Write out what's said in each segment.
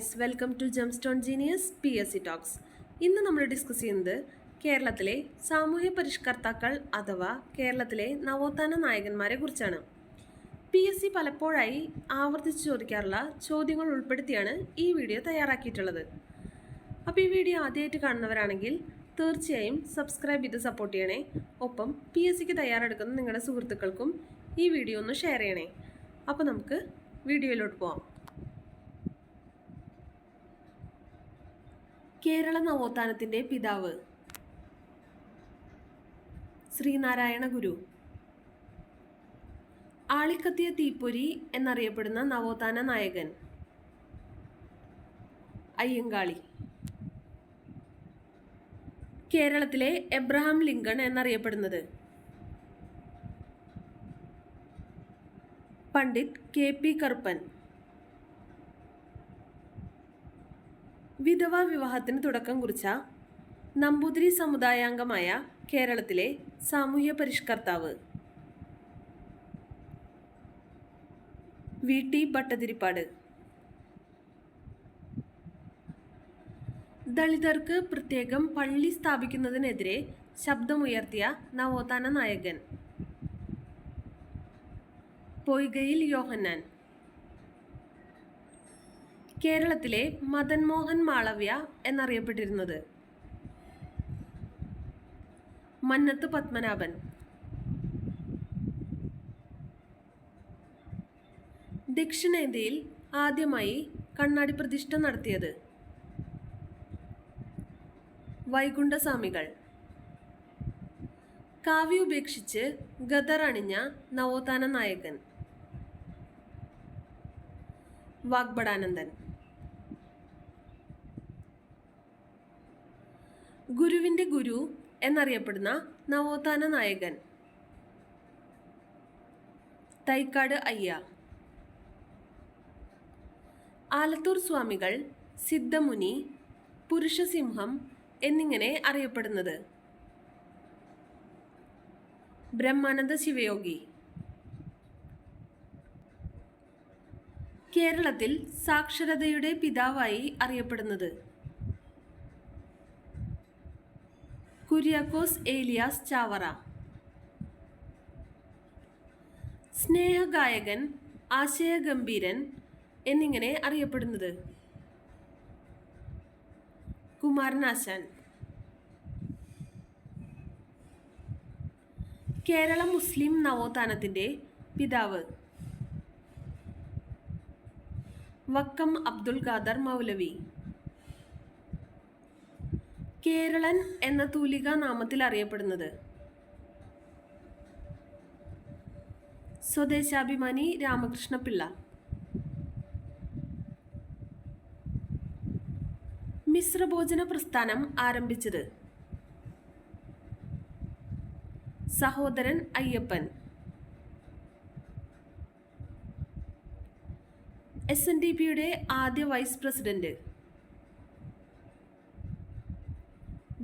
Guys welcome to gemstone genius P S C talks ഇന്ന് നമ്മൾ discuss ചെയ്യുന്നത് കേരളത്തിലെ സാമൂഹ്യ പരിഷ്കർത്താക്കൾ അഥവാ കേരളത്തിലെ നവോത്ഥാന നായകന്മാരെ കുറിച്ചാണ്. പി എസ് സി പലപ്പോഴായി ആവർത്തിച്ച് ചോദിക്കാറുള്ള ചോദ്യങ്ങൾ ഉൾപ്പെടുത്തിയാണ് ഈ വീഡിയോ തയ്യാറാക്കിയിട്ടുള്ളത്. അപ്പോൾ ഈ വീഡിയോ ആദ്യമായിട്ട് കാണുന്നവരാണെങ്കിൽ തീർച്ചയായും സബ്സ്ക്രൈബ് ചെയ്ത് സപ്പോർട്ട് ചെയ്യണേ. ഒപ്പം പി എസ് സിക്ക് തയ്യാറെടുക്കുന്ന നിങ്ങളുടെ സുഹൃത്തുക്കൾക്കും ഈ വീഡിയോ ഒന്ന് ഷെയർ ചെയ്യണേ. അപ്പോൾ നമുക്ക് വീഡിയോയിലോട്ട് പോവാം. കേരള നവോത്ഥാനത്തിന്റെ പിതാവ്. ശ്രീനാരായണ ഗുരു. ആളിക്കത്തിയ തീപ്പൊരി എന്നറിയപ്പെടുന്ന നവോത്ഥാന നായകൻ. അയ്യങ്കാളി. കേരളത്തിലെ എബ്രഹാം ലിങ്കൺ എന്നറിയപ്പെടുന്നത്. Pandit K P Karuppan. വിധവാ വിവാഹത്തിന് തുടക്കം കുറിച്ച നമ്പൂതിരി സമുദായാംഗമായ കേരളത്തിലെ സാമൂഹ്യ പരിഷ്കർത്താവ്. വി. ടി. ഭട്ടതിരിപ്പാട്. ദളിതർക്ക് പ്രത്യേകം പള്ളി സ്ഥാപിക്കുന്നതിനെതിരെ ശബ്ദമുയർത്തിയ നവോത്ഥാന നായകൻ. പൊയ്കയിൽ യോഹന്നാൻ. കേരളത്തിലെ മദൻ മോഹൻ മാളവ്യ എന്നറിയപ്പെട്ടിരുന്നത്. മന്നത്ത് പത്മനാഭൻ. ദക്ഷിണേന്ത്യയിൽ ആദ്യമായി കണ്ണാടി പ്രതിഷ്ഠ നടത്തിയത് വൈകുണ്ഠസ്വാമികൾ. കാവ്യ ഉപേക്ഷിച്ച് ഗദർ അണിഞ്ഞ നവോത്ഥാന നായകൻ. വാഗ്ബടാനന്ദൻ ഗുരുവിന്റെ ഗുരു എന്നറിയപ്പെടുന്ന നവോത്ഥാന നായകൻ. തൈക്കാട് അയ്യ. ആലത്തൂർ സ്വാമികൾ സിദ്ധമുനി പുരുഷസിംഹം എന്നിങ്ങനെ അറിയപ്പെടുന്നത്. ബ്രഹ്മാനന്ദ ശിവയോഗി. കേരളത്തിൽ സാക്ഷരതയുടെ പിതാവായി അറിയപ്പെടുന്നത് കുര്യാക്കോസ് ഏലിയാസ് ചാവറ. സ്നേഹഗായകൻ ആശയഗംഭീരൻ എന്നിങ്ങനെ അറിയപ്പെടുന്നത്. കുമാരനാശാൻ. കേരള മുസ്ലിം നവോത്ഥാനത്തിന്റെ പിതാവ്. വക്കം അബ്ദുൽ ഖാദർ മൗലവി. കേരളൻ എന്ന തൂലിക നാമത്തിൽ അറിയപ്പെടുന്നത്. സ്വദേശാഭിമാനി രാമകൃഷ്ണപിള്ള. മിശ്രഭോജന പ്രസ്ഥാനം ആരംഭിച്ചത് Sahodaran Ayyappan. S N D പിയുടെ ആദ്യ vice president.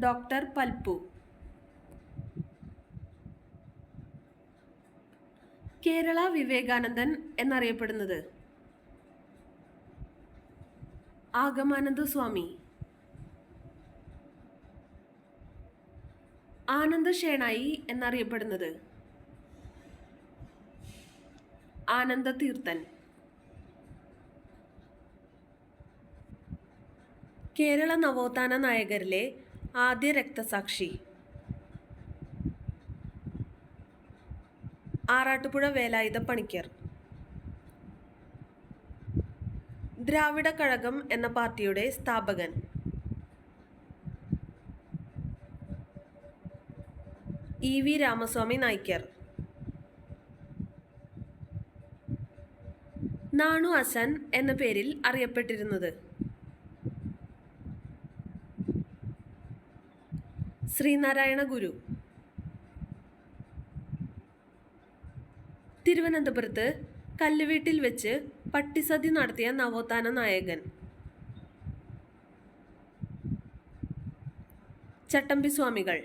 Doctor Palpu. Kerala Vivekanandan എന്നറിയപ്പെടുന്നത്. ആഗമാനന്ദ സ്വാമി. ആനന്ദ ഷേണായി എന്നറിയപ്പെടുന്നത്. ആനന്ദ തീർത്ഥൻ. കേരള നവോത്ഥാന നായകരിലെ ആദ്യ രക്തസാക്ഷി. ആറാട്ടുപുഴ വേലായുധ പണിക്കർ. ദ്രാവിഡ കഴകം എന്ന പാർട്ടിയുടെ സ്ഥാപകൻ. E V Ramasamy Naicker. Nanu Asan എന്ന പേരിൽ അറിയപ്പെട്ടിരുന്നത്. ശ്രീനാരായണ ഗുരു. തിരുവനന്തപുരത്ത് കല്ലുവീട്ടിൽ വെച്ച് പട്ടിസതി നടത്തിയ നവോത്ഥാന നായകൻ. ചട്ടമ്പി സ്വാമികൾ.